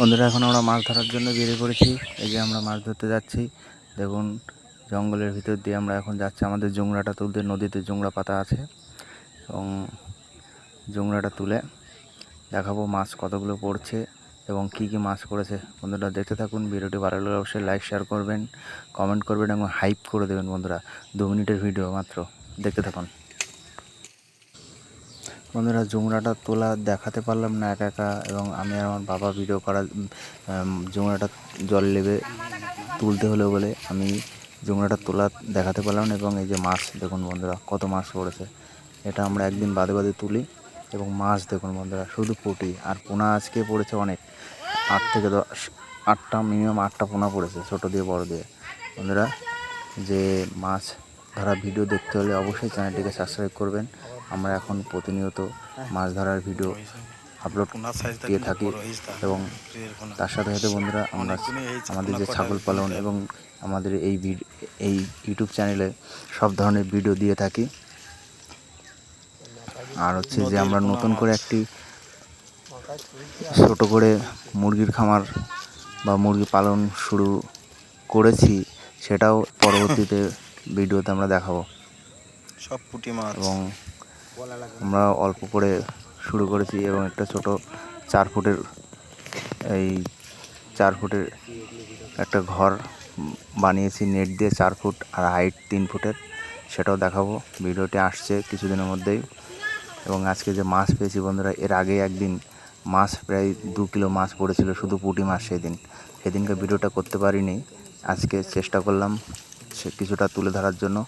বন্ধুরা, এখন আমরা মাছ ধরার জন্য বেরিয়ে পড়েছি। এই যে আমরা মাছ ধরতে যাচ্ছি। দেখুন, জঙ্গলের ভিতর দিয়ে আমরা এখন যাচ্ছি। আমাদের জোংরাটা তুলতে, নদীতে জোংরা পাতা আছে। এবং জোংরাটা তুলে দেখাবো মাছ কতগুলো পড়ছে এবং কী কী মাছ পড়েছে। বন্ধুরা, দেখতে থাকুন। ভিডিওটি ভালো লাগলে অবশ্যই লাইক শেয়ার করবেন কমেন্ট করবেন এবং হাইপ করে দেবেন বন্ধুরা। দু মিনিটের ভিডিও মাত্র। দেখতে থাকুন। বন্ধুরা জুমরাটা তোলা দেখাতে পারলাম না একা একা এবং আমি আর আমার বাবা ভিডিও করা জুমরাটা জল লেবে তুলতে হলো বলে আমি জুমরাটা তোলা দেখাতে পারলাম না এবং এই যে মাছ, দেখুন বন্ধুরা কত মাছ পড়েছে। এটা আমরা একদিন বাদে বাদে তুলি এবং মাছ দেখুন বন্ধুরা, শুধু পুঁটি আর পোনা আজকে পড়েছে অনেক। আট থেকে দশ, আটটা মিনিমাম আটটা পোনা পড়েছে ছোটো দিয়ে বড় দিয়ে। বন্ধুরা, যে মাছ ধরা ভিডিও দেখতে হলে অবশ্যই চ্যানেলটিকে সাবস্ক্রাইব করবেন। আমরা এখন প্রতিনিয়ত মাছ ধরার ভিডিও আপলোড দিয়ে থাকি এবং তার সাথে সাথে বন্ধুরা আমরা আমাদের যে ছাগল পালন এবং আমাদের এই এই ইউটিউব চ্যানেলে সব ধরনের ভিডিও দিয়ে থাকি। আর হচ্ছে যে আমরা নতুন করে একটি ছোট করে মুরগির খামার বা মুরগি পালন শুরু করেছি সেটাও পরবর্তীতে ভিডিওতে আমরা দেখাবো। সব পুঁটি মাছ। এবং আমরা অল্প করে শুরু করেছি এবং একটা ছোট চার ফুটের এই চার ফুটের একটা ঘর বানিয়েছি নেট দিয়ে চার ফুট আর হাইট তিন ফুটের, সেটাও দেখাবো। ভিডিওটি আসছে কিছুদিনের মধ্যেই। এবং আজকে যে মাছ পেয়েছি বন্ধুরা, এর আগে একদিন মাছ প্রায় দু কিলো মাছ পড়েছিল, শুধু পুঁটি মাছ সেদিন। সেদিনকে ভিডিওটা করতে পারিনি। আজকে চেষ্টা করলাম সে কিছুটা তুলে ধরার জন্য।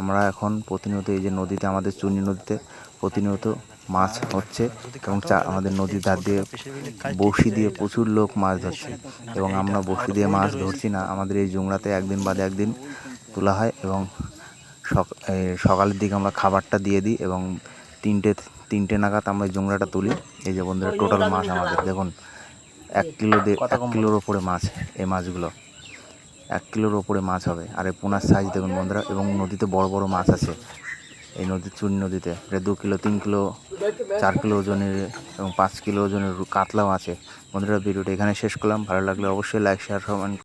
আমরা এখন প্রতিনিয়ত এই যে নদীতে, আমাদের চুনি নদীতে প্রতিনিয়ত মাছ হচ্ছে এবং চা আমাদের নদীর ধার দিয়ে বড়শি দিয়ে প্রচুর লোক মাছ ধরছে এবং আমরা বড়শি দিয়ে মাছ ধরছি না। আমাদের এই জুংড়াতে একদিন বাদে একদিন তোলা হয় এবং সকালের দিকে আমরা খাবারটা দিয়ে দিই এবং তিনটে তিনটে নাগাদ আমরা এই জুংড়াটা তুলি। এই যে বন্ধুরা টোটাল মাছ আমাদের। দেখুন, এক কিলো এক কিলোর ওপরে মাছ, এই মাছগুলো। এক কিলোর ওপরে মাছ হবে। আর এই পোনার সাইজ দেখুন বন্ধুরা, এবং নদীতে বড় বড় মাছ আছে। এই নদীর চুন নদীতে, প্রায় দু কিলো, তিন কিলো, চার কিলো ওজনের এবং পাঁচ কিলো ওজনের কাতলাও আছে। বন্ধুরা, ভিডিওটা এখানে শেষ করলাম। ভালো লাগলে অবশ্যই লাইক শেয়ার কমেন্ট